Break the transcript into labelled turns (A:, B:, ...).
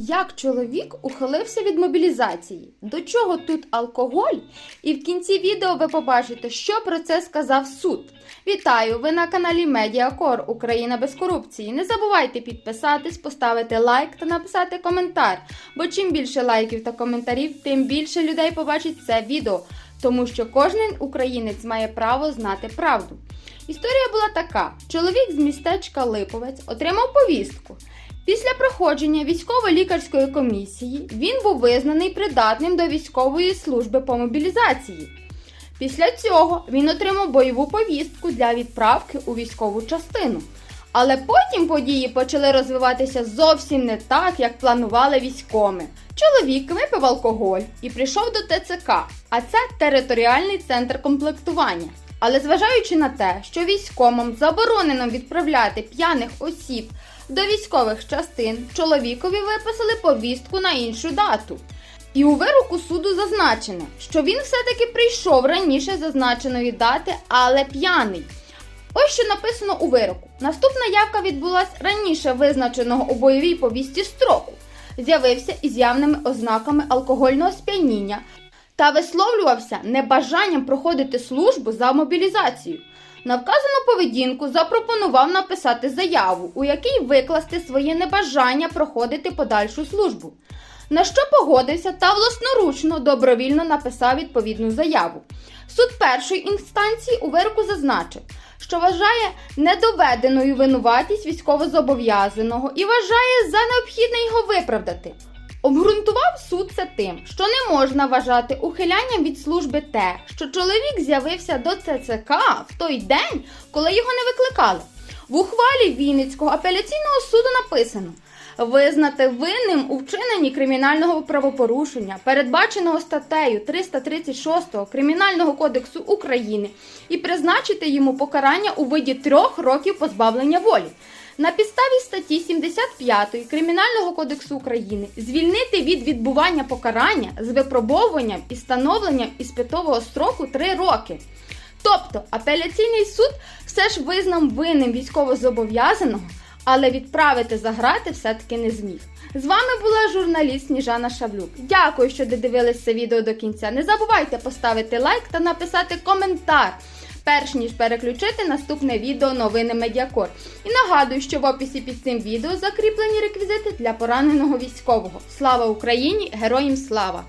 A: Як чоловік ухилився від мобілізації? До чого тут алкоголь? І в кінці відео ви побачите, що про це сказав суд. Вітаю! Ви на каналі Медіакор Україна без корупції. Не забувайте підписатись, поставити лайк та написати коментар. Бо чим більше лайків та коментарів, тим більше людей побачить це відео, тому що кожен українець має право знати правду. Історія була така: чоловік з містечка Липовець отримав повістку. Після проходження військово-лікарської комісії він був визнаний придатним до військової служби по мобілізації. Після цього він отримав бойову повістку для відправки у військову частину. Але потім події почали розвиватися зовсім не так, як планували військоми. Чоловік випив алкоголь і прийшов до ТЦК, а це територіальний центр комплектування. Але зважаючи на те, що військомам заборонено відправляти п'яних осіб до військових частин, чоловікові виписали повістку на іншу дату. І у вироку суду зазначено, що він все-таки прийшов раніше зазначеної дати, але п'яний. Ось що написано у вироку. Наступна явка відбулась раніше визначеного у бойовій повісті строку. З'явився із явними ознаками алкогольного сп'яніння та висловлювався небажанням проходити службу за мобілізацію. На вказану поведінку запропонував написати заяву, у якій викласти своє небажання проходити подальшу службу. На що погодився та власноручно добровільно написав відповідну заяву. Суд першої інстанції у вироку зазначив, що вважає недоведеною винуватість військовозобов'язаного і вважає за необхідне його виправдати. Обґрунтував суд це тим, що не можна вважати ухилянням від служби те, що чоловік з'явився до ЦЦК в той день, коли його не викликали. В ухвалі Вінницького апеляційного суду написано визнати винним у вчиненні кримінального правопорушення, передбаченого статтею 336 Кримінального кодексу України, і призначити йому покарання у виді трьох років позбавлення волі. На підставі статті 75 Кримінального кодексу України звільнити від відбування покарання з випробовуванням і встановленням іспитового строку 3 роки. Тобто апеляційний суд все ж визнав винним військовозобов'язаного, але відправити за грати все-таки не зміг. З вами була журналіст Сніжана Шавлюк. Дякую, що додивились це відео до кінця. Не забувайте поставити лайк та написати коментар. Перш ніж переключити наступне відео новини Медіакор. І нагадую, що в описі під цим відео закріплені реквізити для пораненого військового. Слава Україні! Героям слава!